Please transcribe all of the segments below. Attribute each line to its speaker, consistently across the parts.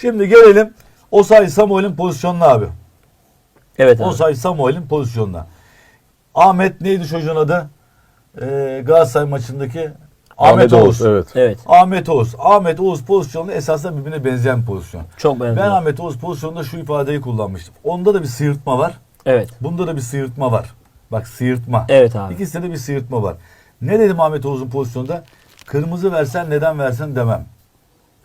Speaker 1: Şimdi gelelim Osay Samuel'in pozisyonuna abi.
Speaker 2: Evet abi.
Speaker 1: Osay Samuel'in pozisyonuna. Ahmet neydi çocuğun adı? Ee, Galatasaray maçındaki Ahmet, Oğuz.
Speaker 3: Evet.
Speaker 2: Evet.
Speaker 1: Ahmet Oğuz. Ahmet Oğuz pozisyonu esasında birbirine benzeyen bir pozisyon.
Speaker 2: Çok benziyor.
Speaker 1: Ben Ahmet Oğuz pozisyonunda şu ifadeyi kullanmıştım. Onda da bir sıyırtma var.
Speaker 2: Evet.
Speaker 1: Bunda da bir sıyırtma var. Bak sıyırtma.
Speaker 2: Evet abi.
Speaker 1: İkisinde de bir sıyırtma var. Ne dedim Ahmet Oğuz'un pozisyonda? Kırmızı versen neden versin demem.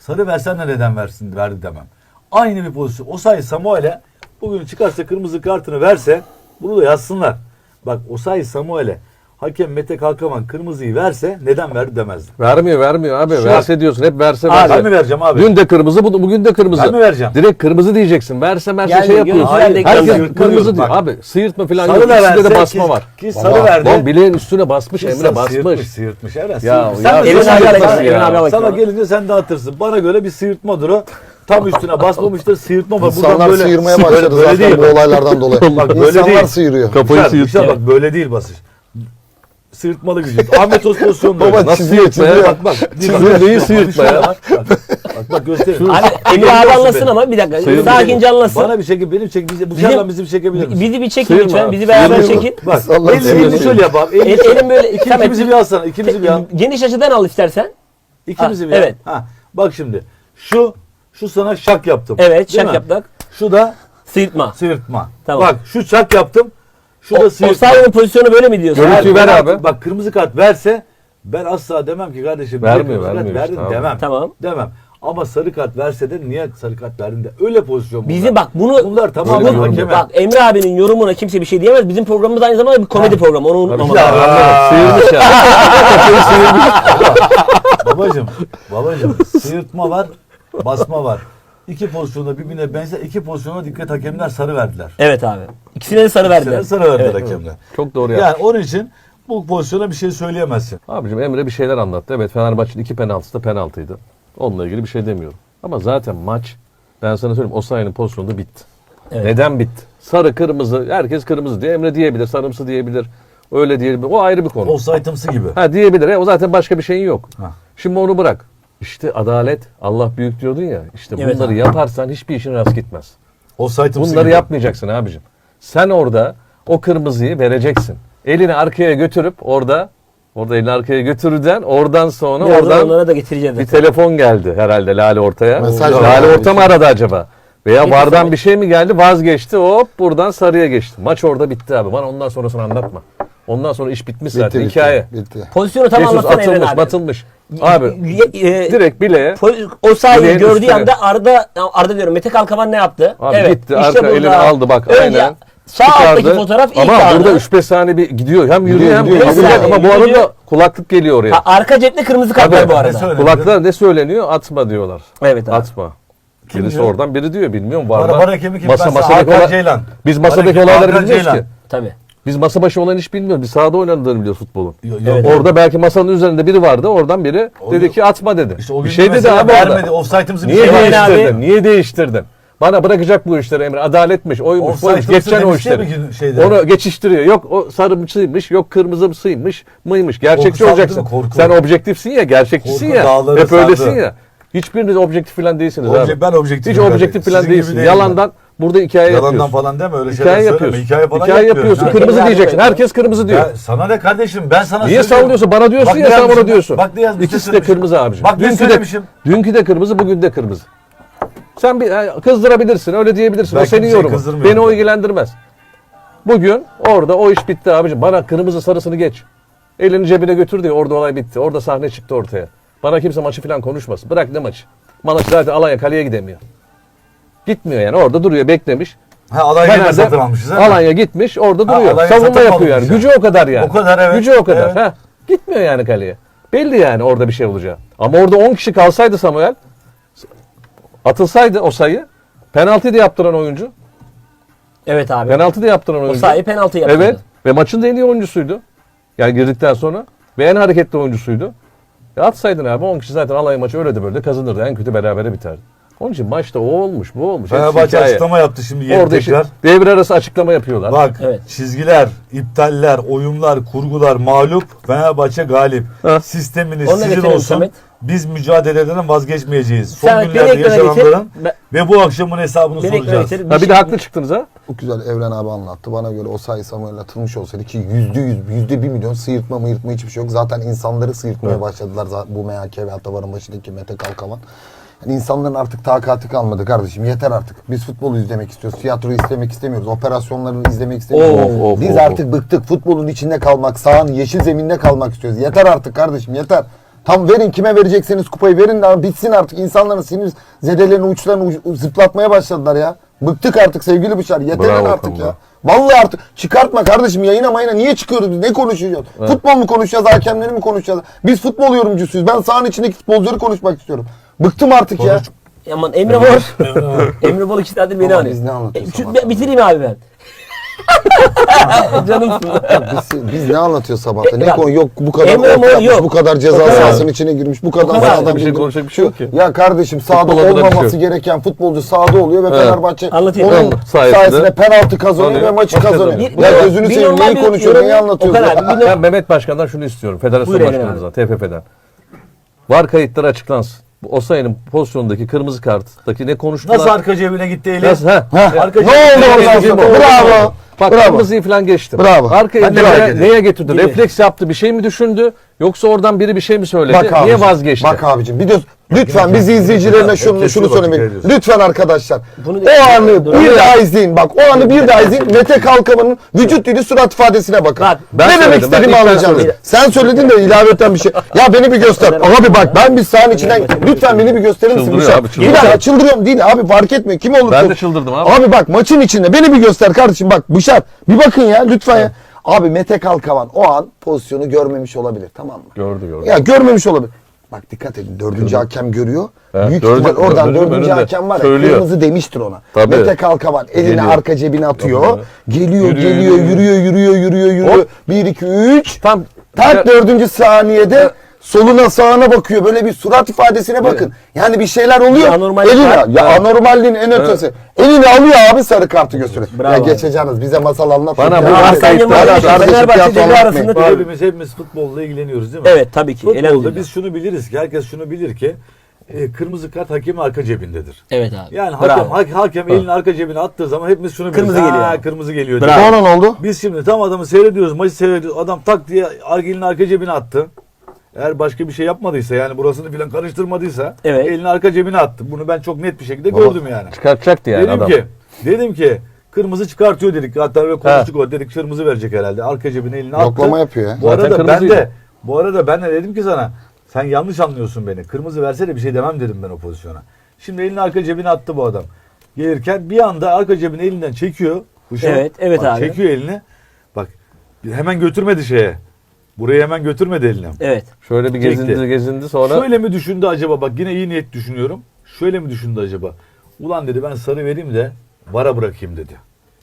Speaker 1: Sarı versen de neden versin verdi demem. Aynı bir pozisyon. O sayı Samuel'e bugün çıkarsa kırmızı kartını verse bunu da yazsınlar. Bak o sayı Samuel'e hakem Mete Kalkavan kırmızıyı verse neden verdi demezdi.
Speaker 3: Vermiyor vermiyor abi.
Speaker 1: Şu
Speaker 3: verse diyorsun. Hep verse
Speaker 1: Abi,
Speaker 3: verse.
Speaker 1: ben mi vereceğim abi?
Speaker 3: Dün de kırmızı, bu- bugün de kırmızı.
Speaker 1: Ben mi vereceğim?
Speaker 3: Direkt kırmızı diyeceksin. Verse verse
Speaker 2: Geldi,
Speaker 3: şey yapıyorsun.
Speaker 2: de
Speaker 3: Herkes kırmızı diyor.
Speaker 1: bak.
Speaker 3: Abi sıyırtma falan
Speaker 1: Sarı
Speaker 3: yok.
Speaker 1: da
Speaker 3: İkisinde de
Speaker 1: verse
Speaker 3: basma
Speaker 1: ki-
Speaker 3: var.
Speaker 1: Ki sarı verdi.
Speaker 3: Lan bileğin üstüne basmış
Speaker 1: Ki
Speaker 3: Emre basmış.
Speaker 1: Sıyırtmış, sıyırtmış. Evet,
Speaker 3: Ya,
Speaker 1: sıyırtmış.
Speaker 3: ya,
Speaker 1: Sen de
Speaker 2: abi bak.
Speaker 1: Sana gelince sen dağıtırsın. Bana göre bir sıyırtmadır o. Tam üstüne basmamıştır sıyırtma var. Buradan
Speaker 4: İnsanlar
Speaker 1: böyle
Speaker 4: sıyırmaya başladı
Speaker 1: böyle
Speaker 4: zaten
Speaker 1: değil
Speaker 4: bu olaylardan dolayı.
Speaker 1: Bak böyle
Speaker 4: İnsanlar
Speaker 1: değil.
Speaker 4: sıyırıyor.
Speaker 3: Kafayı
Speaker 1: Güzel, güzel bak böyle değil basış. Sıyırtmalı gücü. Ahmet Oz pozisyonu
Speaker 4: Baba.
Speaker 3: Nasıl
Speaker 4: çiziyor
Speaker 3: sıyırtma ya?
Speaker 4: çiziyor.
Speaker 1: Bak bak.
Speaker 3: Çiziyor, neyi sıyırtma ya?
Speaker 1: Bak bak, bak, bak göstereyim.
Speaker 2: Abi Emir abi anlasın ama bir dakika.
Speaker 3: Sıyırma.
Speaker 2: Sakince anlasın.
Speaker 1: Bana bir çekin, benim çekin. Bizi, bu
Speaker 2: Bizim-
Speaker 1: şarlan bizi bir çekebilir misin?
Speaker 2: Bizi bir çekin
Speaker 3: Sıyırma
Speaker 2: lütfen.
Speaker 3: abi.
Speaker 2: Bizi beraber
Speaker 3: Sıyırma.
Speaker 2: çekin.
Speaker 1: Bak,
Speaker 4: Allah
Speaker 1: elini, elini şöyle yap abi.
Speaker 2: El,
Speaker 1: Elini,
Speaker 2: elin böyle
Speaker 1: ikimizi bir alsana, ikimizi bir al.
Speaker 2: Geniş açıdan al istersen.
Speaker 1: İkimizi
Speaker 2: Ha,
Speaker 1: bir al.
Speaker 2: evet.
Speaker 1: Ha, bak şimdi. Şu, şu sana şak yaptım.
Speaker 2: Evet
Speaker 1: Değil
Speaker 2: şak
Speaker 1: mi?
Speaker 2: yaptık.
Speaker 1: Şu da
Speaker 2: Sıyırtma.
Speaker 1: sıyırtma.
Speaker 2: Tamam.
Speaker 1: Bak şu çak yaptım. Şu da
Speaker 2: O,
Speaker 1: sıyırtma.
Speaker 2: pozisyonu böyle mi diyorsun?
Speaker 3: Görüntüyü ver abi.
Speaker 1: Bak kırmızı kart verse ben asla demem ki kardeşim.
Speaker 3: Vermiyor, vermiyor
Speaker 1: verdin
Speaker 3: işte
Speaker 1: demem.
Speaker 2: Tamam.
Speaker 1: Demem. Ama sarı kart verse de niye sarı kart verdin de öyle pozisyon bunlar.
Speaker 2: Bizi bak bunu
Speaker 1: Bunlar tamamen hakeme.
Speaker 2: Bak Emre abinin yorumuna kimse bir şey diyemez. Bizim programımız aynı zamanda bir komedi programı. Onu unutmamak lazım.
Speaker 3: Sıyırmış ya. Sıyırmış.
Speaker 1: babacım, babacım sıyırtma var, basma var. İki pozisyonda birbirine benzer iki pozisyona dikkat hakemler sarı verdiler.
Speaker 2: Evet abi. İkisine de sarı verdiler.
Speaker 1: İkisine sarı verdiler
Speaker 2: Evet.
Speaker 1: hakemler.
Speaker 3: Çok doğru
Speaker 1: Yani
Speaker 3: yapmış.
Speaker 1: onun için bu pozisyona bir şey söyleyemezsin.
Speaker 3: Abicim Emre bir şeyler anlattı. Evet Fenerbahçe'nin iki penaltısı da penaltıydı. Onunla ilgili bir şey demiyorum. Ama zaten maç ben sana söyleyeyim Osayi'nin pozisyonu bitti.
Speaker 2: Evet.
Speaker 3: Neden bitti? Sarı kırmızı herkes kırmızı diye Emre diyebilir sarımsı diyebilir. Öyle diyebilir. O ayrı bir konu.
Speaker 1: Offside'ımsı gibi.
Speaker 3: Ha diyebilir. E, o zaten başka bir şeyin yok.
Speaker 1: Ha.
Speaker 3: Şimdi onu bırak. İşte adalet Allah büyük diyordun ya. İşte
Speaker 2: Evet
Speaker 3: bunları
Speaker 2: abi.
Speaker 3: yaparsan hiçbir işin rast gitmez.
Speaker 1: Offside'ımsı
Speaker 3: Bunları
Speaker 1: gibi.
Speaker 3: yapmayacaksın abicim. Sen orada o kırmızıyı vereceksin. Elini arkaya götürüp orada orada elini arkaya götürürden oradan sonra
Speaker 2: Birazdan
Speaker 3: oradan
Speaker 2: onlara da getireceğiz.
Speaker 3: bir telefon geldi herhalde Lale Orta'ya.
Speaker 4: Mesaj
Speaker 3: Lale
Speaker 4: var.
Speaker 3: Orta mı aradı acaba? Veya
Speaker 2: Getirsin.
Speaker 3: vardan bir şey mi geldi vazgeçti hop buradan sarıya geçti. Maç orada bitti abi. Bana ondan sonrasını anlatma. Ondan sonra iş bitmiş zaten
Speaker 4: Bitti, bitti,
Speaker 3: hikaye.
Speaker 4: bitti.
Speaker 2: Pozisyonu tam
Speaker 3: Jesus
Speaker 2: anlatsana Emre
Speaker 3: atılmış
Speaker 2: abi.
Speaker 3: batılmış. Abi
Speaker 2: y-
Speaker 3: direkt bileğe
Speaker 2: o sahayı gördüğü
Speaker 3: üstüne.
Speaker 2: anda Arda Arda diyorum Mete Kalkavan ne yaptı?
Speaker 3: Abi gitti, arka
Speaker 2: burada.
Speaker 3: elini aldı bak,
Speaker 2: Önce
Speaker 3: aynen.
Speaker 2: Sağ alttaki
Speaker 3: çıkardı.
Speaker 2: fotoğraf ilk
Speaker 3: Ama burada 3-5 saniye bir gidiyor. Hem yürüyor hem
Speaker 4: gidiyor,
Speaker 3: yürüyor.
Speaker 2: gidiyor.
Speaker 3: Ama bu arada kulaklık geliyor oraya.
Speaker 2: Ha, arka cepte kırmızı kart var bu arada.
Speaker 3: Kulaklar ne söyleniyor? Atma diyorlar.
Speaker 2: Evet abi.
Speaker 3: Atma.
Speaker 1: Kim
Speaker 3: Birisi
Speaker 1: diyor?
Speaker 3: oradan biri diyor bilmiyorum var mı? Masa, masadaki olay-
Speaker 1: Ceylan.
Speaker 3: Biz masadaki olayları bilmiyoruz ki.
Speaker 2: Tabii.
Speaker 3: Biz masa başı olan hiç bilmiyoruz. Biz sahada oynadığını biliyoruz futbolun.
Speaker 1: Yo- yo-
Speaker 2: Evet.
Speaker 3: Orada belki masanın üzerinde biri vardı. Oradan biri
Speaker 1: O
Speaker 3: dedi ki atma dedi.
Speaker 1: İşte o
Speaker 3: bir
Speaker 1: gün
Speaker 3: şey dedi
Speaker 1: mesela
Speaker 3: abi orada.
Speaker 1: vermedi. Offside'ımsı bir
Speaker 3: Niye
Speaker 1: şey var.
Speaker 2: Değişti.
Speaker 3: değiştirdin?
Speaker 2: abi.
Speaker 3: Niye değiştirdin? Bana bırakacak bu işleri Emre. Adaletmiş, oymuş,
Speaker 1: Offside
Speaker 3: oymuş. Geçeceksin o
Speaker 1: demişti ya
Speaker 3: işleri.
Speaker 1: bir gün şeyde.
Speaker 3: Onu geçiştiriyor. Yok o sarımsıymış, yok kırmızımsıymış, mıymış. Gerçekçi
Speaker 1: Korku
Speaker 3: olacaksın.
Speaker 1: mı? Korku.
Speaker 3: Sen objektifsin ya, gerçekçisin
Speaker 1: Korku
Speaker 3: ya.
Speaker 1: dağları
Speaker 3: Hep öylesin
Speaker 1: sardı.
Speaker 3: ya. Hiçbiriniz objektif falan değilsiniz
Speaker 1: Obje-
Speaker 3: abi.
Speaker 1: ben objektifim
Speaker 3: Hiç objektif falan
Speaker 1: Sizin gibi
Speaker 3: değilsin.
Speaker 1: değilim
Speaker 3: Yalandan burada hikaye
Speaker 1: Yalandan
Speaker 3: yapıyorsun.
Speaker 1: falan deme öyle şeyler
Speaker 3: Hikaye
Speaker 1: söyleme.
Speaker 3: yapıyorsun.
Speaker 1: Hikaye falan
Speaker 3: Hikaye yapıyorsun.
Speaker 1: Ha.
Speaker 3: Kırmızı diyeceksin. Herkes kırmızı diyor.
Speaker 1: Ya sana ne kardeşim ben sana
Speaker 3: Niye
Speaker 1: söylüyorum.
Speaker 3: sallıyorsun? Bana diyorsun
Speaker 1: Bak
Speaker 3: ya
Speaker 1: ne
Speaker 3: sen
Speaker 1: yazmışım
Speaker 3: bana diyorsun.
Speaker 1: Bak ne yazmışım,
Speaker 3: İkisi de
Speaker 1: söylemişim.
Speaker 3: kırmızı abicim.
Speaker 1: Bak ne
Speaker 3: dünkü de,
Speaker 1: söylemişim.
Speaker 3: dünkü de kırmızı, bugün de kırmızı. Sen bir e, kızdırabilirsin, öyle diyebilirsin.
Speaker 1: Ben
Speaker 3: o senin
Speaker 1: kimseyi
Speaker 3: yorumun.
Speaker 1: kızdırmıyorum.
Speaker 3: Beni o ilgilendirmez. Bugün orada o iş bitti abicim. Bana kırmızı sarısını geç. Elini cebine götür diyor. Orada olay bitti. Orada sahne çıktı ortaya. Bana kimse maçı falan konuşmasın. Bırak ne maçı. Maç zaten Alanya kaleye gidemiyor. Gitmiyor yani. Orada duruyor beklemiş.
Speaker 1: Ha Alanya'yı da
Speaker 3: Fener'de
Speaker 1: satın almışız. mi?
Speaker 3: Alanya gitmiş orada
Speaker 1: Ha,
Speaker 3: duruyor.
Speaker 1: Alanya
Speaker 3: Savunma
Speaker 1: satın
Speaker 3: yapıyor yani.
Speaker 1: almış
Speaker 3: Gücü o kadar yani.
Speaker 1: O kadar, evet.
Speaker 3: Gücü o kadar.
Speaker 1: Evet.
Speaker 3: Ha. Gitmiyor yani kaleye. Belli yani orada bir şey olacağı. Ama orada 10 kişi kalsaydı Samuel atılsaydı o sayı penaltı da yaptıran oyuncu.
Speaker 2: Evet abi.
Speaker 3: Penaltı da yaptıran
Speaker 2: o
Speaker 3: oyuncu.
Speaker 2: sahayı penaltı yaptı.
Speaker 3: Evet. Ve maçın da en iyi oyuncusuydu. Yani girdikten sonra. Ve en hareketli oyuncusuydu. E atsaydın abi 10 kişi zaten Alanya maçı öyle de böyle de kazanırdı. En kötü berabere biterdi. Onun için maçta o olmuş, bu olmuş. Hepsi
Speaker 1: Fenerbahçe
Speaker 3: hikaye.
Speaker 1: açıklama yaptı şimdi yeni
Speaker 3: Orada işte
Speaker 1: tekrar.
Speaker 3: devre arası açıklama yapıyorlar.
Speaker 1: Bak
Speaker 2: Evet.
Speaker 1: çizgiler, iptaller, oyunlar, kurgular mağlup. Fenerbahçe galip.
Speaker 3: Ha.
Speaker 1: Sisteminiz
Speaker 2: Onu da
Speaker 1: sizin
Speaker 2: getirelim
Speaker 1: olsun.
Speaker 2: Samet.
Speaker 1: Biz mücadeleden vazgeçmeyeceğiz. Son
Speaker 2: Samet, beni
Speaker 1: günlerde
Speaker 2: ekrana
Speaker 1: yaşananların.
Speaker 2: Ben-
Speaker 1: ve bu akşamın hesabını
Speaker 2: Beni ekrana
Speaker 1: soracağız.
Speaker 2: getir.
Speaker 3: Ha bir
Speaker 2: şey-
Speaker 3: de haklı çıktınız ha.
Speaker 4: Çok güzel Evren abi anlattı. Bana göre o sayı Samuel atılmış olsaydı ki yüzde yüz, yüzde bir milyon sıyırtma mıyırtma hiçbir şey yok. Zaten insanları sıyırtmaya başladılar za- bu MHK ve Atavar'ın başındaki Mete Kalkavan. Yani insanların artık takati kalmadı kardeşim. Yeter artık. Biz futbolu izlemek istiyoruz. Tiyatro izlemek istemiyoruz. Operasyonları izlemek istemiyoruz.
Speaker 3: Of, of,
Speaker 4: Biz
Speaker 3: of,
Speaker 4: artık bıktık. Futbolun içinde kalmak, sahanın yeşil zeminde kalmak istiyoruz. Yeter artık kardeşim yeter. Tam verin kime verecekseniz kupayı verin de bitsin artık. İnsanların sinir zedelerini uçlarını uç- zıplatmaya başladılar ya. Bıktık artık sevgili Bışar. Yeter
Speaker 3: Bravo
Speaker 4: artık ya. Vallahi artık çıkartma kardeşim yayına mayına niye çıkıyoruz biz? Ne konuşacağız? Futbol mu konuşacağız, hakemleri mi konuşacağız? Biz futbol yorumcusuyuz. Ben sahanın içindeki futbolcuları konuşmak istiyorum. Bıktım artık ya.
Speaker 2: Aman Emre Bol. Emre Bol iki saattir beni
Speaker 4: Baba,
Speaker 2: arıyor.
Speaker 4: biz ne anlatıyoruz
Speaker 2: E, şu- bitireyim abi ben. Canımsın.
Speaker 4: Biz, biz ne anlatıyor sabahta? Ne
Speaker 2: Bak,
Speaker 4: konu yok bu kadar
Speaker 2: Emre
Speaker 4: orta
Speaker 2: Mor
Speaker 4: yapmış,
Speaker 2: yok.
Speaker 4: bu kadar ceza
Speaker 2: kadar.
Speaker 4: sahasının içine girmiş, bu kadar,
Speaker 2: kadar.
Speaker 4: sahada
Speaker 3: Bir şey konuşacak bir şey yok ki.
Speaker 4: Ya kardeşim sahada
Speaker 3: Futbol adına bir şey
Speaker 4: olmaması
Speaker 3: yok.
Speaker 4: gereken futbolcu sahada oluyor ve. Fenerbahçe
Speaker 2: Anlatayım.
Speaker 4: onun
Speaker 3: sayesinde
Speaker 4: sayesinde penaltı kazanıyor
Speaker 3: Kazanıyor,
Speaker 4: ve maçı
Speaker 3: maç
Speaker 4: kazanıyor.
Speaker 3: kazanıyor.
Speaker 2: Bir-
Speaker 4: Ya
Speaker 2: bir-
Speaker 4: gözünü seveyim
Speaker 2: normal
Speaker 4: neyi
Speaker 2: bir
Speaker 4: konuşuyorsun,
Speaker 2: yorum-
Speaker 4: neyi anlatıyorsun?
Speaker 2: Okan abi, bir
Speaker 3: Ben Mehmet Başkan'dan şunu istiyorum. Federasyon
Speaker 2: Buyur Emre
Speaker 3: Başkanımızdan, TFF'den. Var kayıtları açıklansın. Osayi'nin pozisyondaki kırmızı karttaki ne konuştular?
Speaker 1: Nasıl arka cebine gitti eli?
Speaker 3: Nasıl? Ha?
Speaker 4: Heh,
Speaker 1: Arka
Speaker 4: ne oldu sonra? Bravo.
Speaker 3: Bak
Speaker 4: Bravo.
Speaker 3: kırmızıyı falan geçtim.
Speaker 4: Bravo.
Speaker 3: Arkaya
Speaker 1: Ben
Speaker 3: neye, neye getirdi?
Speaker 2: Gibi.
Speaker 3: Refleks yaptı. Bir şey mi düşündü? Yoksa oradan biri bir şey mi söyledi?
Speaker 4: Bak abicim,
Speaker 3: Niye vazgeçti?
Speaker 4: Bak abicim bir de lütfen bizi izleyicilerine şunu, şunu söylemek. Lütfen arkadaşlar.
Speaker 2: Bunu-
Speaker 4: o anı bir daha izleyin. Bak o anı bir daha izleyin. Mete Kalkavan'ın vücut dili surat ifadesine bakın.
Speaker 2: Bak,
Speaker 3: ben
Speaker 4: ne demek
Speaker 3: söyledim, ben
Speaker 4: istediğimi
Speaker 3: ilk ben
Speaker 4: anlayacaksınız.
Speaker 3: söyledim.
Speaker 4: Sen söyledin de ilaveten bir şey. Ya beni bir göster. Abi bak ben bir sahanın içinden lütfen beni bir gösterir misin?
Speaker 3: Çıldırıyor
Speaker 4: Bir şey-
Speaker 3: abi, çıldırıyor.
Speaker 4: Bir dakika çıldırıyorum değil abi fark etmiyor. Kim olursa
Speaker 3: Ben de çıldırdım abi.
Speaker 4: Abi bak maçın içinde beni bir göster kardeşim bak Bışar bir bakın ya lütfen ya. Abi Mete Kalkavan o an pozisyonu görmemiş olabilir tamam mı?
Speaker 3: Gördü gördü.
Speaker 4: Ya görmemiş olabilir. Bak dikkat edin dördüncü hakem görüyor.
Speaker 3: Evet,
Speaker 4: Büyük
Speaker 3: dördü-
Speaker 4: ihtimal oradan
Speaker 3: dördüncü
Speaker 4: dördüncü hakem var ya
Speaker 3: Söylüyor.
Speaker 4: kırmızı demiştir ona.
Speaker 3: Tabii.
Speaker 4: Mete Kalkavan elini
Speaker 3: Geliyor.
Speaker 4: arka cebine atıyor. Geliyor
Speaker 3: Yürüyor,
Speaker 4: geliyor
Speaker 3: yürüyor.
Speaker 4: yürüyor yürüyor yürüyor yürüyor. 1 2 3
Speaker 3: Tam
Speaker 4: Tak dördüncü saniyede soluna sağına bakıyor. Böyle bir surat ifadesine bakın. Yani bir şeyler oluyor.
Speaker 2: Bir anormallik
Speaker 4: Elini,
Speaker 2: var.
Speaker 4: ya anormalliğin en ötesi. Elini alıyor abi sarı kartı gösteriyor.
Speaker 2: Bravo
Speaker 4: Ya geçeceğiniz bize masal anlatmayın.
Speaker 3: Bana
Speaker 4: Ya
Speaker 3: bu
Speaker 4: abi,
Speaker 3: Hasan
Speaker 2: Yılmaz
Speaker 4: Hala
Speaker 2: Hoca,
Speaker 4: kardeşim
Speaker 2: Fenerbahçe
Speaker 4: tiyatro
Speaker 2: devre
Speaker 4: anlatmayın.
Speaker 2: arasında-
Speaker 1: Hepimiz, hepimiz futbolla ilgileniyoruz değil mi?
Speaker 2: Evet tabii ki.
Speaker 1: Futbolda
Speaker 2: Elhamdülillah.
Speaker 1: biz şunu biliriz ki herkes şunu bilir ki e, kırmızı kart hakemin arka cebindedir.
Speaker 2: Evet abi.
Speaker 1: Yani
Speaker 2: Bravo.
Speaker 1: hakem, ha- hakem elini arka cebine attığı zaman hepimiz şunu biliriz.
Speaker 2: Kırmızı geliyor.
Speaker 1: Ha, kırmızı geliyor. diye.
Speaker 2: Bravo.
Speaker 4: Sonra ne oldu?
Speaker 1: Biz şimdi tam adamı seyrediyoruz, maçı seyrediyoruz. Adam tak diye elini arka cebine attı. Eğer başka bir şey yapmadıysa yani burasını filan karıştırmadıysa
Speaker 2: Evet.
Speaker 1: elini arka cebine attı. Bunu ben çok net bir şekilde gördüm yani.
Speaker 3: çıkartacaktı yani
Speaker 1: dedim
Speaker 3: adam.
Speaker 1: ki dedim ki kırmızı çıkartıyor dedik. Hatta öyle konuştuk o dedik kırmızı verecek herhalde. Arka cebine elini attı.
Speaker 4: Yoklama yapıyor ya.
Speaker 1: Bu
Speaker 3: Zaten
Speaker 1: arada ben
Speaker 3: kırmızıydı.
Speaker 1: de bu arada ben de dedim ki sana sen yanlış anlıyorsun beni. Kırmızı verse de bir şey demem dedim ben o pozisyona. Şimdi elini arka cebine attı bu adam. Gelirken bir anda arka cebini elinden çekiyor. Kuşu.
Speaker 2: Evet, evet
Speaker 1: Bak,
Speaker 2: abi.
Speaker 1: Çekiyor elini. Bak hemen götürmedi şeye. Buraya hemen götürmedi elini.
Speaker 2: Evet.
Speaker 3: Şöyle bir
Speaker 1: Çekti.
Speaker 3: gezindi gezindi sonra
Speaker 1: Şöyle mi düşündü acaba? Bak yine iyi niyet düşünüyorum. Şöyle mi düşündü acaba? Ulan dedi ben sarı vereyim de vara bırakayım dedi.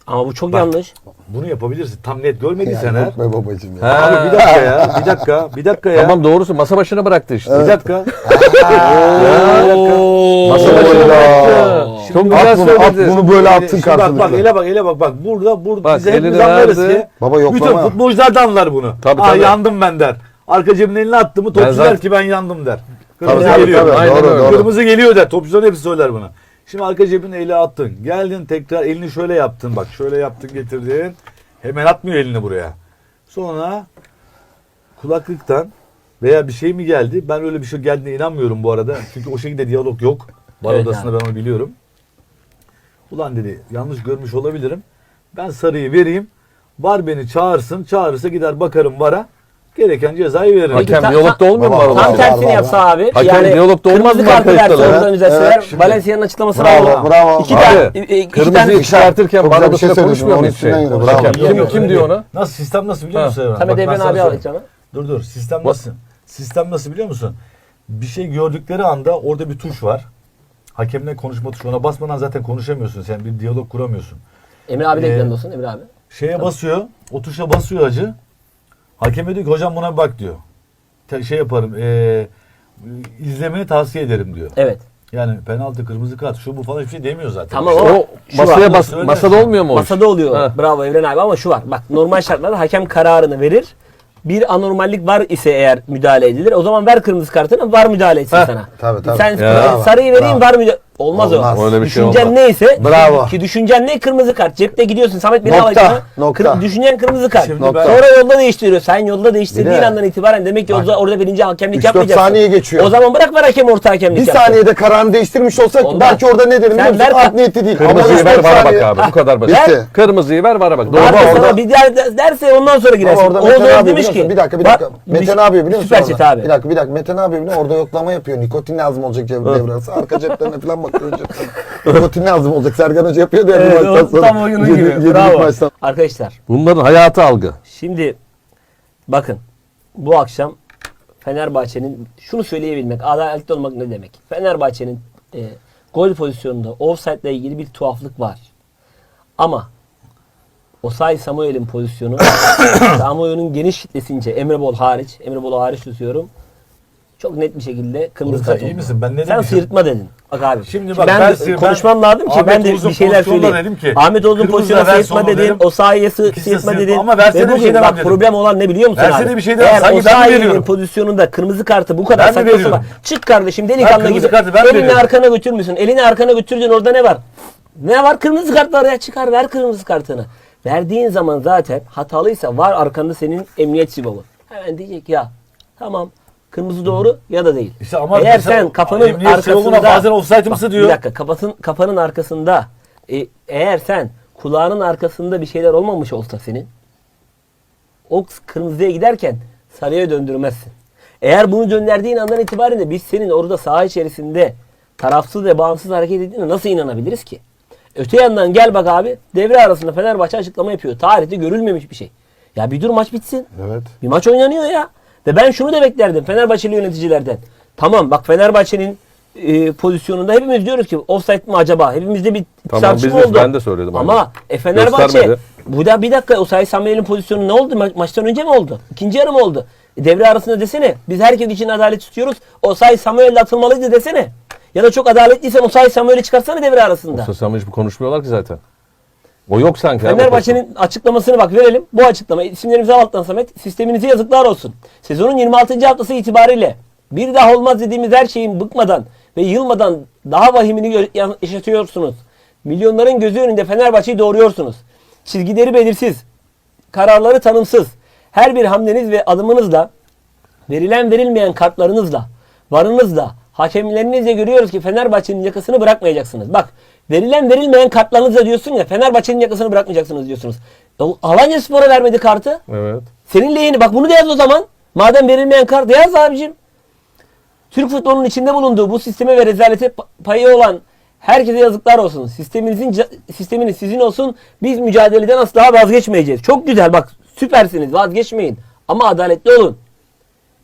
Speaker 2: Ama bu çok
Speaker 1: Bak.
Speaker 2: yanlış.
Speaker 1: Bunu yapabilirsin. Tam net görmediysen eğer.
Speaker 4: babacım ya.
Speaker 3: Ha.
Speaker 1: Abi bir dakika ya. Bir dakika. Bir dakika ya.
Speaker 3: Tamam doğrusu masa başına bıraktı işte.
Speaker 1: Bir dakika.
Speaker 3: Masa
Speaker 4: Oo.
Speaker 3: başına
Speaker 4: Ya.
Speaker 3: bıraktı.
Speaker 1: Şimdi
Speaker 3: Çok
Speaker 4: At
Speaker 3: güzel
Speaker 4: bunu, at
Speaker 3: söyledi.
Speaker 4: bunu böyle attın
Speaker 1: Şimdi bak bak
Speaker 4: karşılıklı.
Speaker 1: ele bak ele bak bak burada burada
Speaker 3: Bak,
Speaker 1: bize hepimiz anlarız
Speaker 3: verdi.
Speaker 1: ki
Speaker 4: Baba yoklama.
Speaker 1: bütün futbolcular da anlar bunu.
Speaker 3: Tabii,
Speaker 1: Aa,
Speaker 3: tabii.
Speaker 1: yandım ben der. Arka cebine elini attı mı topçu
Speaker 3: zaten-
Speaker 1: der ki ben yandım der. Kırmızı
Speaker 4: Tabii,
Speaker 1: geliyor.
Speaker 4: tabii,
Speaker 3: Aynen
Speaker 4: doğru,
Speaker 3: öyle.
Speaker 4: doğru.
Speaker 1: Kırmızı geliyor der. Topçuların hepsi söyler bunu. Şimdi arka cebine eli attın. Geldin tekrar elini şöyle yaptın. Bak şöyle yaptın getirdin. Hemen atmıyor elini buraya. Sonra kulaklıktan veya bir şey mi geldi? Ben öyle bir şey geldiğine inanmıyorum bu arada. Çünkü o şekilde diyalog yok. Bar
Speaker 2: Evet
Speaker 1: odasında ben onu biliyorum. Ulan dedi yanlış görmüş olabilirim. Ben sarıyı vereyim. Var beni çağırsın. Çağırırsa gider bakarım vara. Gereken cezayı veririm.
Speaker 3: Hakem
Speaker 2: ta-
Speaker 3: diyalogda olmuyor mu aralarında?
Speaker 2: Tam
Speaker 4: var,
Speaker 2: tersini
Speaker 4: var,
Speaker 2: yapsa abi.
Speaker 3: Hakem diyalogda olmaz
Speaker 2: kırmızı
Speaker 3: mı
Speaker 2: kartı verse
Speaker 3: arkadaşlar?
Speaker 2: oradan üzerseler.
Speaker 4: Evet, şimdi-
Speaker 2: Valencia'nın açıklaması
Speaker 4: Bravo,
Speaker 2: bravo.
Speaker 4: bravo.
Speaker 2: İki
Speaker 3: Abi,
Speaker 2: tane, e, iki
Speaker 3: Kırmızıyı
Speaker 2: tane
Speaker 3: çıkartırken
Speaker 4: Çok
Speaker 3: bana
Speaker 4: bir
Speaker 3: da
Speaker 4: şey
Speaker 3: şey
Speaker 4: söyledin,
Speaker 3: konuşmuyor
Speaker 4: onun
Speaker 3: mu hiç şey?
Speaker 4: üstünden yürü, bravo.
Speaker 1: Hakem
Speaker 3: Kim, kim diyor ona?
Speaker 1: Nasıl sistem nasıl biliyor
Speaker 3: Ha.
Speaker 1: musun Evren?
Speaker 2: Samet
Speaker 1: Bak ben
Speaker 2: Evren
Speaker 1: sana
Speaker 2: abi
Speaker 1: söyleyeyim.
Speaker 2: alacağım.
Speaker 1: Dur dur sistem nasıl? Sistem nasıl biliyor musun? Bir şey gördükleri anda orada bir tuş var. Hakemle konuşma tuşu. Ona basmadan zaten konuşamıyorsun. Sen bir diyalog kuramıyorsun.
Speaker 2: Emre abi de
Speaker 1: Ee,
Speaker 2: ekranda olsun Emre abi.
Speaker 1: Şeye basıyor. O tuşa basıyor hacı. Hakeme diyor ki hocam buna bir bak diyor. Te- şey yaparım. eee izlemeni tavsiye ederim diyor.
Speaker 2: Evet.
Speaker 1: Yani penaltı, kırmızı kart, şu bu falan hiçbir şey demiyor zaten.
Speaker 2: Tamam
Speaker 3: O
Speaker 2: şu
Speaker 3: masaya
Speaker 2: var.
Speaker 3: bas, masada olmuyor mu o?
Speaker 2: Masada oluyor.
Speaker 3: Ha.
Speaker 2: Bravo Evren abi ama şu var. Bak normal şartlarda hakem kararını verir. Bir anormallik var ise eğer müdahale edilir. O zaman ver kırmızı kartını var müdahale etsin sana.
Speaker 4: Tabii, tabii.
Speaker 2: Sen
Speaker 3: Ya.
Speaker 2: sarıyı vereyim var müdahale. Olmaz,
Speaker 4: Olmaz.
Speaker 2: o.
Speaker 3: Öyle bir şey
Speaker 2: Düşüncen
Speaker 3: olmaz.
Speaker 2: neyse.
Speaker 4: Bravo.
Speaker 2: Ki düşüncen ne? Kırmızı kart. Cepte gidiyorsun. Samet beni
Speaker 4: Nokta,
Speaker 2: alacağına.
Speaker 4: nokta.
Speaker 2: düşüncen kırmızı kart.
Speaker 1: Şimdi
Speaker 4: Nokta.
Speaker 1: ben-
Speaker 2: Sonra yolda değiştiriyor. Sen yolda değiştirdiğin andan itibaren demek ki orada, orada birinci hakemlik
Speaker 4: 3-4
Speaker 2: yapmayacaksın.
Speaker 4: saniye geçiyor.
Speaker 2: O zaman bırak ver hakem orta hakemlik
Speaker 4: Bir
Speaker 2: yapsın.
Speaker 4: saniyede kararını değiştirmiş olsak
Speaker 2: Olmaz.
Speaker 4: belki orada ne derim
Speaker 2: Sen
Speaker 4: biliyor musun?
Speaker 2: ver-
Speaker 4: Art niyeti değil.
Speaker 3: Kırmızıyı
Speaker 4: üç
Speaker 3: ver
Speaker 4: dört
Speaker 3: vara bak
Speaker 4: saniye-
Speaker 3: abi. Bu kadar basit.
Speaker 4: Bitti.
Speaker 3: Kırmızıyı ver vara bak. Doğru orada?
Speaker 2: bir der, derse ondan sonra girersin.
Speaker 4: Ama orada
Speaker 2: O
Speaker 4: Mete
Speaker 2: da
Speaker 4: ne yapıyor
Speaker 2: demiş
Speaker 4: musun?
Speaker 2: ki.
Speaker 4: Bir dakika bir
Speaker 2: bak,
Speaker 4: dakika. Mete
Speaker 2: bir-
Speaker 4: ne yapıyor biliyor musun?
Speaker 2: Süper
Speaker 4: orada?
Speaker 2: chat abi.
Speaker 4: Bir dakika bir dakika. Mete ne yapıyor biliyor musun? Orada yoklama yapıyor. Nikotin lazım olacak cep devresi. Arka ceplerine falan bakıyor. ceplerine. Nikotin lazım olacak. Sergen Hoca yapıyor ya
Speaker 2: Evet,
Speaker 4: bu maçtan sonra.
Speaker 2: tam oyunun
Speaker 4: Yedi-
Speaker 2: gibi.
Speaker 4: yedilik
Speaker 2: Bravo.
Speaker 4: maçtan.
Speaker 2: Arkadaşlar
Speaker 3: Bunların hayatı algı.
Speaker 2: şimdi bakın bu akşam Fenerbahçe'nin şunu söyleyebilmek, adaletli olmak ne demek? Fenerbahçe'nin e, gol pozisyonunda offside ile ilgili bir tuhaflık var. Ama Osay Samuel'in pozisyonu Samuel'in geniş kitlesince Emre Bol hariç, Emre Bol'u hariç tutuyorum. Çok net bir şekilde kırmızı kart
Speaker 1: iyi
Speaker 2: oldu.
Speaker 1: misin? Ben ne
Speaker 2: Sen
Speaker 1: demişim?
Speaker 2: sıyırtma dedin. Bak abi.
Speaker 1: Şimdi bak
Speaker 2: ben,
Speaker 1: ben
Speaker 2: de
Speaker 1: sıyır-
Speaker 2: konuşmam
Speaker 1: ben
Speaker 2: lazım ki ben
Speaker 1: Ahmet
Speaker 2: de
Speaker 1: Oğuz'un
Speaker 2: bir şeyler
Speaker 1: pozisyonunda
Speaker 2: söyleyeyim.
Speaker 1: dedim ki,
Speaker 2: Ahmet Oğuz'un
Speaker 1: kırmızı
Speaker 2: pozisyonu
Speaker 1: ver
Speaker 2: sıyırtma
Speaker 1: sonu
Speaker 2: dedin.
Speaker 1: dedim.
Speaker 2: O sahayı sı-
Speaker 1: İkisi de
Speaker 2: sıyırtma
Speaker 1: sıyırtma.
Speaker 2: dedin.
Speaker 1: Ama versene
Speaker 2: Ve
Speaker 1: bir
Speaker 2: bugün
Speaker 1: şey demem
Speaker 2: bak
Speaker 1: dedim.
Speaker 2: problem olan ne biliyor musun
Speaker 1: Versene
Speaker 2: abi?
Speaker 1: bir şey demem.
Speaker 2: Eğer
Speaker 1: Sanki
Speaker 2: o
Speaker 1: ben mi
Speaker 2: sahayı
Speaker 1: veriyorum?
Speaker 2: pozisyonunda kırmızı kartı bu kadar
Speaker 1: Ben mi veriyorum?
Speaker 2: sapan. Çık kardeşim delikanlı
Speaker 1: kırmızı
Speaker 2: gibi.
Speaker 1: kartı ben
Speaker 2: Elini
Speaker 1: veriyorum.
Speaker 2: arkana götürmüşsün. Elini arkana götürdün orada ne var? Ne var? Kırmızı kart var ya çıkar ver kırmızı kartını. Verdiğin zaman zaten hatalıysa var arkanda senin emniyet sibabı. Hemen diyecek ya tamam kırmızı doğru ya da değil.
Speaker 1: İşte ama
Speaker 2: Eğer sen kafanın
Speaker 1: sibabına
Speaker 2: arkasında
Speaker 1: bazen offside mısı diyor.
Speaker 2: Bir dakika kafanın, kafanın arkasında e, eğer sen kulağının arkasında bir şeyler olmamış olsa senin o kırmızıya giderken sarıya döndürmezsin. Eğer bunu gönderdiğin andan itibaren de biz senin orada saha içerisinde tarafsız ve bağımsız hareket ettiğine nasıl inanabiliriz ki? Öte yandan gel bak abi devre arasında Fenerbahçe açıklama yapıyor. Tarihte görülmemiş bir şey. Ya bir dur maç bitsin.
Speaker 4: Evet.
Speaker 2: Bir maç oynanıyor ya. Ve ben şunu da beklerdim Fenerbahçeli yöneticilerden. Tamam bak Fenerbahçe'nin e, pozisyonunda hepimiz diyoruz ki offside mi acaba? Hepimizde bir
Speaker 3: Tamam,
Speaker 2: tartışma
Speaker 3: biz
Speaker 2: oldu.
Speaker 3: ben de söyledim
Speaker 2: Ama
Speaker 3: abi.
Speaker 2: e, Fenerbahçe
Speaker 3: Göstermedi.
Speaker 2: bu da bir dakika Osay Samuel'in pozisyonu ne oldu? Ma- maçtan önce mi oldu? İkinci yarı mı oldu? E, devre arasında desene. Biz herkes için adalet tutuyoruz. Osay Samuel'le atılmalıydı desene. Ya da çok adaletliysen Osay Samuel'i çıkarsana devre arasında.
Speaker 3: Sosyal hiç konuşmuyorlar ki zaten. O yok sanki.
Speaker 2: Fenerbahçe'nin açıklamasını bak verelim. Bu açıklama isimlerimizi alttan Samet. Sisteminize yazıklar olsun. Sezonun 26. haftası itibariyle bir daha olmaz dediğimiz her şeyin bıkmadan ve yılmadan daha vahimini yaşatıyorsunuz. Milyonların gözü önünde Fenerbahçe'yi doğuruyorsunuz. Çizgileri belirsiz. Kararları tanımsız. Her bir hamleniz ve adımınızla verilen verilmeyen kartlarınızla, varınızla, hakemlerinizle görüyoruz ki Fenerbahçe'nin yakasını bırakmayacaksınız. Bak verilen verilmeyen kartlarınızla diyorsun ya Fenerbahçe'nin yakasını bırakmayacaksınız diyorsunuz. O Alanya Spor'a vermedi kartı.
Speaker 3: Evet.
Speaker 2: Senin lehine bak bunu da yaz o zaman. Madem verilmeyen kart yaz abicim. Türk futbolunun içinde bulunduğu bu sisteme ve rezalete pa- payı olan herkese yazıklar olsun. Sisteminizin sisteminiz sizin olsun. Biz mücadeleden asla vazgeçmeyeceğiz. Çok güzel bak süpersiniz vazgeçmeyin. Ama adaletli olun.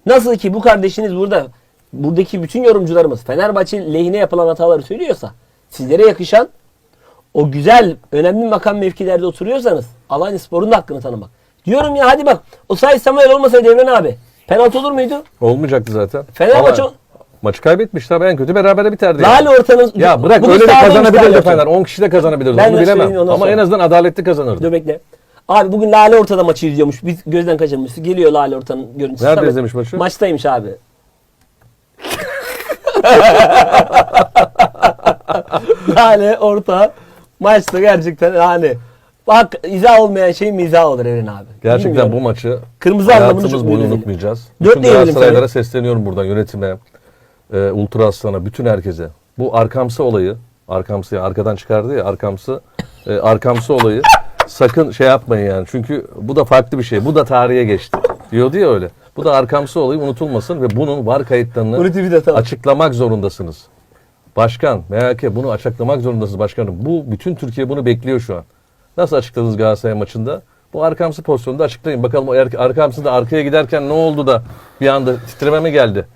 Speaker 2: Nasıl ki bu kardeşiniz burada buradaki bütün yorumcularımız Fenerbahçe lehine yapılan hataları söylüyorsa sizlere yakışan o güzel önemli makam mevkilerde oturuyorsanız Alanya Spor'un da hakkını tanımak. Diyorum ya hadi bak o say Samuel olmasaydı Evren abi penaltı olur muydu?
Speaker 3: Olmayacaktı zaten.
Speaker 2: Fenerbahçe
Speaker 3: Ama maçı kaybetmiş tabii en kötü berabere biterdi. yani.
Speaker 2: Lale ortanın
Speaker 3: Ya bırak
Speaker 2: Bugün
Speaker 3: öyle de kazanabilirdi Fener.
Speaker 2: Orta.
Speaker 3: 10 kişi de kazanabilirdi.
Speaker 2: Ben
Speaker 3: Onu bilemem. Ama
Speaker 2: sonra.
Speaker 3: en azından adaletli kazanırdı.
Speaker 2: Dur bekle. Abi bugün Lale Orta'da maçı izliyormuş. Biz gözden kaçırmışız. Geliyor Lale Orta'nın görüntüsü.
Speaker 3: Nerede izlemiş maçı?
Speaker 2: Maçtaymış abi. Lale Orta maçta gerçekten yani bak izah olmayan şey mizah olur Eren abi.
Speaker 3: Gerçekten
Speaker 2: Bilmiyorum.
Speaker 3: bu maçı
Speaker 2: Kırmızı
Speaker 3: hayatımız
Speaker 2: çok
Speaker 3: boyu unutmayacağız. Bütün Galatasaraylara sesleniyorum buradan yönetime, e, Ultra Aslan'a, bütün herkese. Bu arkamsı olayı, arkamsı ya arkadan çıkardı ya arkamsı, e, arkamsı olayı sakın şey yapmayın yani. Çünkü bu da farklı bir şey. Bu da tarihe geçti. Diyordu ya öyle. Bu da arkamsı olayı unutulmasın ve bunun var kayıtlarını
Speaker 2: Bunu
Speaker 3: açıklamak zorundasınız. Başkan, MHK bunu açıklamak zorundasınız başkanım. Bu bütün Türkiye bunu bekliyor şu an. Nasıl açıkladınız Galatasaray maçında? Bu arkamsı pozisyonda açıklayın. Bakalım o er- arkamsında arkaya giderken ne oldu da bir anda titreme mi geldi?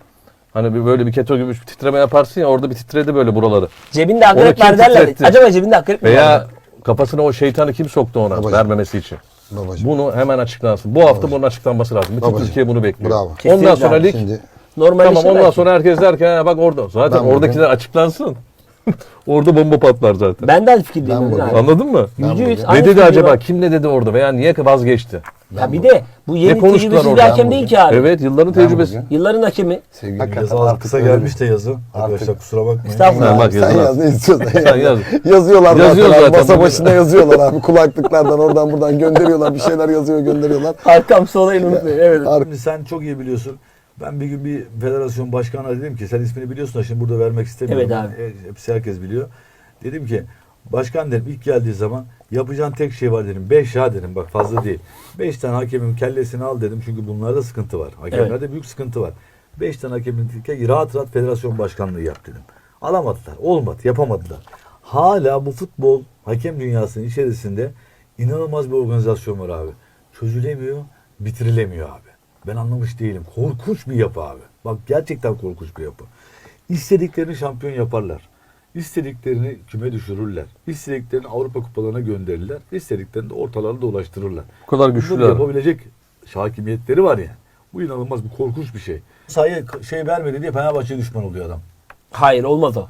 Speaker 3: Hani bir böyle bir keto gibi bir titreme yaparsın ya orada bir titredi böyle buraları.
Speaker 2: Cebinde akrep var derler.
Speaker 3: titretti?
Speaker 2: Acaba cebinde akrep mi
Speaker 3: Veya
Speaker 2: var?
Speaker 3: kafasına o şeytanı kim soktu ona
Speaker 4: Babacım.
Speaker 3: vermemesi için?
Speaker 4: Babacım.
Speaker 3: Bunu hemen açıklansın. Bu hafta bunun açıklanması lazım. Bütün. Türkiye bunu bekliyor.
Speaker 4: Bravo.
Speaker 3: Ondan
Speaker 2: Kesinlikle
Speaker 3: sonra lig
Speaker 4: Şimdi
Speaker 2: Normalleşir
Speaker 3: Tamam ondan
Speaker 2: belki.
Speaker 3: sonra herkes der ki "Ha, bak orada. Zaten
Speaker 4: Ben bugün-
Speaker 3: oradakiler açıklansın. orada bomba patlar zaten.
Speaker 2: Ben de aynı fikirdeyim.
Speaker 4: Ben
Speaker 2: abi.
Speaker 3: Anladın mı?
Speaker 2: Yüzde yüz
Speaker 4: bugün-
Speaker 2: aynı
Speaker 3: Ne dedi
Speaker 2: fikirdeyim
Speaker 3: acaba? Kim ne dedi orada veya niye vazgeçti?
Speaker 2: Ya bir de bu yeni
Speaker 3: konuştular
Speaker 2: tecrübesiz bir
Speaker 3: orada?
Speaker 2: hakem
Speaker 4: Ben
Speaker 2: değil ki abi.
Speaker 3: Evet yılların
Speaker 4: Ben
Speaker 3: tecrübesi.
Speaker 4: bugün-
Speaker 2: Yılların hakemi.
Speaker 4: Sevgili
Speaker 1: Yazı
Speaker 4: yazı
Speaker 1: az kısa gelmiş de yazı. Arkadaşlar kusura bakmayın.
Speaker 2: Estağfurullah.
Speaker 3: Ha, bak
Speaker 4: sen
Speaker 3: yazılar.
Speaker 4: yaz ne istiyorsan
Speaker 3: Sen
Speaker 4: yaz.
Speaker 3: yaz.
Speaker 4: Yazıyorlar
Speaker 3: Yazıyor
Speaker 4: zaten, Masa başında yazıyorlar abi. Kulaklıklardan oradan buradan gönderiyorlar. Bir şeyler yazıyor gönderiyorlar.
Speaker 2: Arkam solayını unutmayın. Evet.
Speaker 4: Ar-
Speaker 1: Şimdi sen çok iyi biliyorsun. Ben bir gün bir federasyon başkanına dedim ki sen ismini biliyorsun da şimdi burada vermek istemiyorum.
Speaker 2: Evet abi.
Speaker 1: E, hepsi herkes biliyor. Dedim ki başkan dedim ilk geldiği zaman yapacağın tek şey var dedim. Beş ya dedim bak fazla değil. Beş tane hakemin kellesini al dedim çünkü bunlarda sıkıntı var. Hakemlerde büyük sıkıntı var. Beş tane hakemin ke- rahat rahat federasyon başkanlığı yap dedim. Alamadılar. Olmadı. Yapamadılar. Hala bu futbol hakem dünyasının içerisinde inanılmaz bir organizasyon var abi. Çözülemiyor, bitirilemiyor abi. Ben anlamış değilim. Korkunç bir yapı abi. Bak gerçekten korkunç bir yapı. İstediklerini şampiyon yaparlar. İstediklerini küme düşürürler. İstediklerini Avrupa kupalarına gönderirler. İstediklerini de ortalarda dolaştırırlar.
Speaker 3: Bu kadar
Speaker 1: Bunları
Speaker 3: güçlüler.
Speaker 1: yapabilecek hakimiyetleri var yani. Bu inanılmaz bir korkunç bir şey. Sahaya şey vermedi diye Fenerbahçe düşman oluyor adam.
Speaker 2: Hayır olmaz o.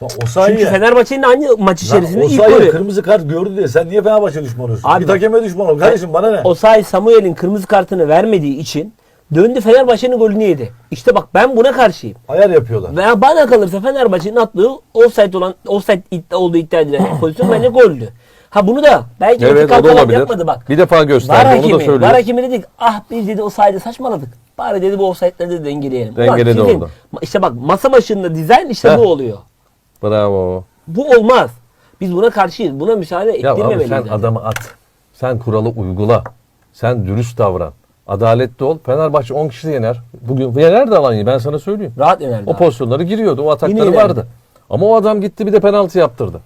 Speaker 1: Bak o sahaya,
Speaker 2: Çünkü Fenerbahçe'nin hangi maç içerisinde ilk golü.
Speaker 1: kırmızı kart gördü diye sen niye Fenerbahçe düşman oluyorsun?
Speaker 2: Abi
Speaker 1: Git hakeme düşman ol. Kardeşim bana ne?
Speaker 2: O sahi Samuel'in kırmızı kartını vermediği için döndü Fenerbahçe'nin golünü yedi. İşte bak ben buna karşıyım.
Speaker 1: Ayar yapıyorlar.
Speaker 2: Veya bana kalırsa Fenerbahçe'nin attığı offside olan offside iddia olduğu iddia edilen pozisyon bence goldü. Ha bunu da belki
Speaker 3: Evet o da olabilir.
Speaker 2: yapmadı bak.
Speaker 3: Bir defa
Speaker 2: Var
Speaker 3: gösterdi onu da
Speaker 2: hakimi,
Speaker 3: söylüyor.
Speaker 2: var hakimi dedik. Ah biz dedi o sayede saçmaladık. Bari dedi bu offside'leri de dengeleyelim.
Speaker 3: Dengeledi
Speaker 2: sizin-
Speaker 3: orada.
Speaker 2: İşte bak masa başında dizayn işte
Speaker 3: Heh.
Speaker 2: bu oluyor.
Speaker 3: Bravo.
Speaker 2: Bu olmaz. Biz buna karşıyız. Buna müsaade
Speaker 3: Ya abi
Speaker 2: ettirmemeliyiz.
Speaker 3: sen adamı at. Sen kuralı uygula. Sen dürüst davran. Adaletli ol. Fenerbahçe 10 kişi de yener. Bugün yener de Alanya'yı ben sana söyleyeyim.
Speaker 2: Rahat yenerdi.
Speaker 3: O
Speaker 2: abi.
Speaker 3: pozisyonları giriyordu. O atakları vardı. Ama o adam gitti bir de penaltı yaptırdı.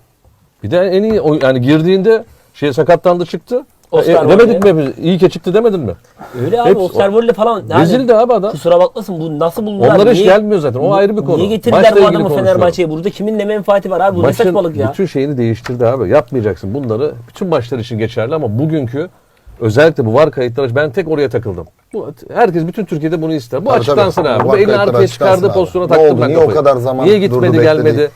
Speaker 3: Bir de en iyi yani girdiğinde şey sakatlandı çıktı.
Speaker 2: Oscar
Speaker 3: E, demedik mi? biz? İyi ki çıktı demedin mi?
Speaker 2: Öyle abi
Speaker 3: Hepsi-
Speaker 2: Osterwold'le falan. yani
Speaker 3: Rezildi abi adam.
Speaker 2: Kusura bakmasın bu nasıl buldular?
Speaker 3: Onlara hiç
Speaker 2: Niye-
Speaker 3: gelmiyor zaten. O ayrı bir konu.
Speaker 2: Niye getirdiler
Speaker 3: Maçla
Speaker 2: bu
Speaker 3: ilgili
Speaker 2: adamı
Speaker 3: konuşuyorum.
Speaker 2: Fenerbahçe'ye? Burada kimin ne menfaati var abi? Bu ne saçmalık ya?
Speaker 3: bütün şeyini değiştirdi abi. Yapmayacaksın bunları. Bütün maçlar için geçerli ama bugünkü özellikle bu var kayıtları ben tek oraya takıldım. Bu, herkes bütün Türkiye'de bunu ister. Bu
Speaker 4: Tabii,
Speaker 3: açıklansın
Speaker 4: tabii.
Speaker 3: abi.
Speaker 4: Bu var
Speaker 3: elini
Speaker 4: kayıtları
Speaker 3: arkaya
Speaker 4: açıklansın
Speaker 3: çıkardığı
Speaker 4: abi.
Speaker 3: pozisyona
Speaker 4: Ne
Speaker 3: taktım
Speaker 4: oldu?
Speaker 3: ben
Speaker 4: Niye o
Speaker 3: kafayı.
Speaker 4: kadar zaman
Speaker 3: Niye gitmedi
Speaker 4: durdu,
Speaker 3: gelmedi?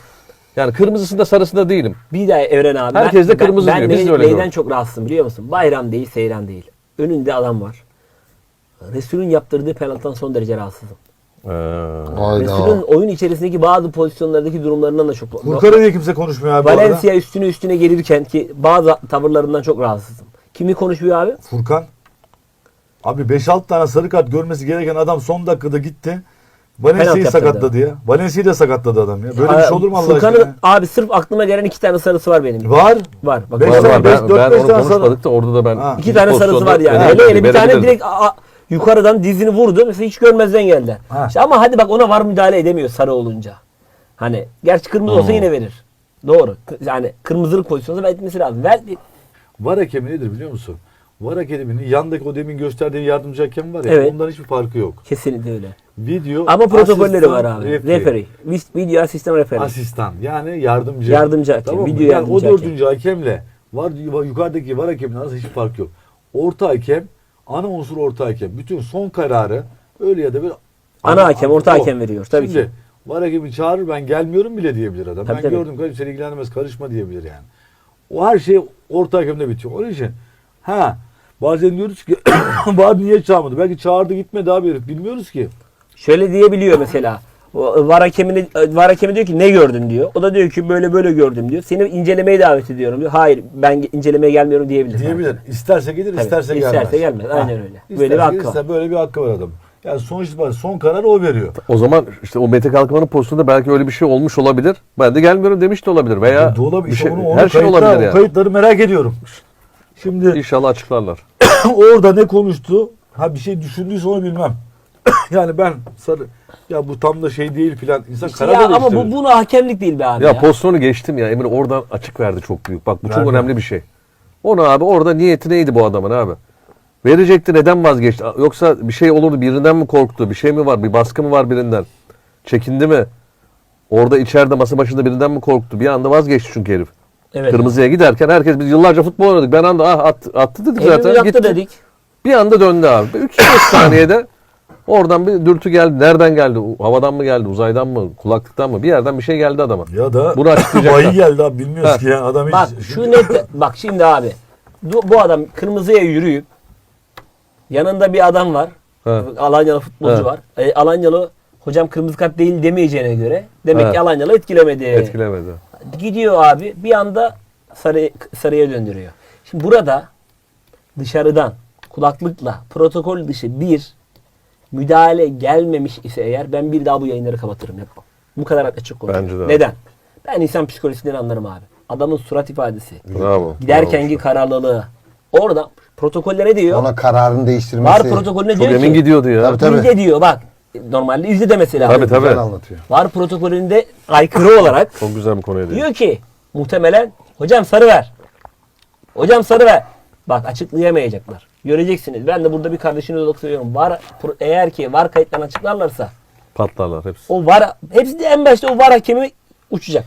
Speaker 3: Yani kırmızısında sarısında değilim.
Speaker 2: Bir daha Evren abi.
Speaker 3: Herkes de
Speaker 2: ben-
Speaker 3: kırmızı
Speaker 2: ben,
Speaker 3: diyor.
Speaker 2: Ben
Speaker 3: Biz de öyle
Speaker 2: neyden
Speaker 3: gördük.
Speaker 2: çok rahatsızım biliyor musun? Bayram değil, seyran değil. Önünde adam var. Resul'ün yaptırdığı penaltıdan son derece rahatsızım.
Speaker 3: Ee,
Speaker 4: Hayda.
Speaker 2: Resul'ün oyun içerisindeki bazı pozisyonlardaki durumlarından da çok
Speaker 1: Furkan'a diye kimse konuşmuyor abi bu arada.
Speaker 2: Valencia üstüne üstüne gelirken ki bazı tavırlarından çok rahatsızım. Kimi konuşuyor abi?
Speaker 1: Furkan. Abi 5-6 tane sarı kart görmesi gereken adam son dakikada gitti. Valencia'yı sakatladı ya. Valencia'yı da sakatladı adam ya. Böyle bir şey olur mu Allah
Speaker 2: Furkan'ın
Speaker 1: aşkına?
Speaker 2: abi sırf aklıma gelen iki tane sarısı var benim.
Speaker 1: Var.
Speaker 2: Var. Bak,
Speaker 1: Beş
Speaker 3: var var.
Speaker 1: beş,
Speaker 3: Ben,
Speaker 1: dört,
Speaker 3: ben
Speaker 1: beş
Speaker 3: onu
Speaker 1: tane sarı-
Speaker 3: konuşmadık da orada da ben
Speaker 1: Ha.
Speaker 2: İki tane sarısı var yani. Hele hele bir tane direkt a- a- yukarıdan dizini vurdu. Mesela hiç görmezden geldi.
Speaker 1: Ha.
Speaker 2: İşte ama hadi bak ona var müdahale edemiyor sarı olunca. Hani gerçi kırmızı olsa
Speaker 3: Hmm.
Speaker 2: yine verir. Doğru. K- Yani kırmızılık pozisyonunda etmesi lazım. Ver,
Speaker 1: Var hakemi nedir biliyor musun? Var hakeminin yandaki o demin gösterdiği yardımcı hakem var ya.
Speaker 2: Evet.
Speaker 1: Ondan hiçbir farkı yok.
Speaker 2: kesinlikle öyle.
Speaker 1: Video
Speaker 2: Ama protokolleri var abi.
Speaker 1: referee.
Speaker 2: Referee. Vis- Video asistan referee.
Speaker 1: Asistan yani yardımcı.
Speaker 2: Yardımcı hakem,
Speaker 1: mı?
Speaker 2: video
Speaker 1: yani
Speaker 2: yardımcı
Speaker 1: o
Speaker 2: hakem.
Speaker 1: dördüncü hakemle var yukarıdaki var hakemin arasında hiçbir fark yok. Orta hakem, ana unsur orta hakem. Bütün son kararı öyle ya da böyle
Speaker 2: Ana hakem, orta
Speaker 1: o.
Speaker 2: hakem veriyor, tabii
Speaker 1: Şimdi,
Speaker 2: ki.
Speaker 1: var hakemi çağırır ben gelmiyorum bile diyebilir adam.
Speaker 2: Tabii,
Speaker 1: ben
Speaker 2: tabii.
Speaker 1: gördüm kardeşim seni ilgilenmez karışma diyebilir yani. O her şey orta hakemde bitiyor. Onun için ha bazen diyoruz ki var niye çağırmadı? Belki çağırdı gitmedi abi herif. Bilmiyoruz ki.
Speaker 2: Şöyle diyebiliyor mesela. O Var hakemine, var hakemi diyor ki ne gördün diyor. O da diyor ki böyle böyle gördüm diyor. Seni incelemeye davet ediyorum diyor. Hayır ben incelemeye gelmiyorum diyebilir.
Speaker 1: Diyebilir. İsterse gelir,
Speaker 2: Tabii,
Speaker 1: isterse gelmez.
Speaker 2: isterse gelmez. Aynen öyle.
Speaker 1: İsterse
Speaker 2: Böyle bir hakkı var.
Speaker 1: Böyle bir hakkı var adam. Yani sonuç itibariyle son kararı o veriyor.
Speaker 3: O zaman işte o Mete Kalkman'ın pozisyonunda belki öyle bir şey olmuş olabilir. Ben de gelmiyorum demiş de olabilir veya
Speaker 1: De olabilir.
Speaker 3: bir şey,
Speaker 1: onu, onu
Speaker 3: her şey
Speaker 1: kayıtlar-
Speaker 3: olabilir yani.
Speaker 1: Kayıtları merak ediyorum. Şimdi
Speaker 3: İnşallah açıklarlar.
Speaker 1: orada ne konuştu? Ha bir şey düşündüyse onu bilmem. yani ben sarı ya bu tam da şey değil filan. İnsan
Speaker 2: İşte
Speaker 1: karar
Speaker 2: ya ama bu bunu hakemlik değil be abi
Speaker 3: Ya,
Speaker 2: ya.
Speaker 3: pozisyonu geçtim ya Emre oradan açık verdi çok büyük. Bak bu çok
Speaker 1: Verdi.
Speaker 3: önemli bir şey. Onu abi orada niyeti neydi bu adamın abi? Verecekti neden vazgeçti? Yoksa bir şey olurdu birinden mi korktu? Bir şey mi var? Bir baskı mı var birinden? Çekindi mi? Orada içeride masa başında birinden mi korktu? Bir anda vazgeçti çünkü herif.
Speaker 2: Evet.
Speaker 3: Kırmızıya giderken herkes biz yıllarca futbol oynadık. Ben anda ah at, attı dedik
Speaker 2: Elini
Speaker 3: zaten.
Speaker 2: yaptı
Speaker 3: Gitti.
Speaker 2: dedik.
Speaker 3: Bir anda döndü abi. 3-5 saniyede Oradan bir dürtü geldi. Nereden geldi? Havadan mı geldi? Uzaydan mı? Kulaklıktan mı? Bir yerden bir şey geldi adama.
Speaker 1: Ya da
Speaker 3: Bunu açıklayacaklar.
Speaker 1: bayi geldi abi bilmiyoruz
Speaker 3: Ha.
Speaker 1: ki ya. Adam hiç...
Speaker 2: Bak şu net bak şimdi abi bu, bu adam kırmızıya yürüyüp yanında bir adam var.
Speaker 3: Ha.
Speaker 2: Alanyalı futbolcu
Speaker 3: Ha.
Speaker 2: var. E, Alanyalı hocam kırmızı kart değil demeyeceğine göre demek
Speaker 3: Ha.
Speaker 2: ki Alanyalı etkilemedi.
Speaker 3: Etkilemedi.
Speaker 2: Gidiyor abi bir anda sarı, sarıya döndürüyor. Şimdi burada dışarıdan kulaklıkla protokol dışı bir müdahale gelmemiş ise eğer ben bir daha bu yayınları kapatırım yapmam. Bu kadar açık konuşuyorum.
Speaker 3: Bence de.
Speaker 2: Neden? Ben insan psikolojisinden anlarım abi. Adamın surat ifadesi.
Speaker 3: Bravo.
Speaker 2: Giderkenki kararlılığı. Orada protokollere diyor.
Speaker 4: Ona kararını değiştirmesi.
Speaker 2: var protokolüne diyor
Speaker 3: emin
Speaker 2: ki.
Speaker 3: gidiyordu ya.
Speaker 4: Tabii, tabii.
Speaker 2: İzle diyor bak. Normalde izle demesi lazım.
Speaker 3: Tabii, tabii.
Speaker 4: Güzel anlatıyor.
Speaker 2: Var protokolünde aykırı olarak
Speaker 3: Çok güzel bir konuya değindi.
Speaker 2: Diyor ki muhtemelen hocam sarı ver. Hocam sarı ver. Bak açıklayamayacaklar. Göreceksiniz. Ben de burada bir kardeşiniz olarak söylüyorum. Var eğer ki var kayıtlarını açıklarlarsa
Speaker 3: Patlarlar hepsi.
Speaker 2: o var hepsi de en başta o var hakemi uçacak.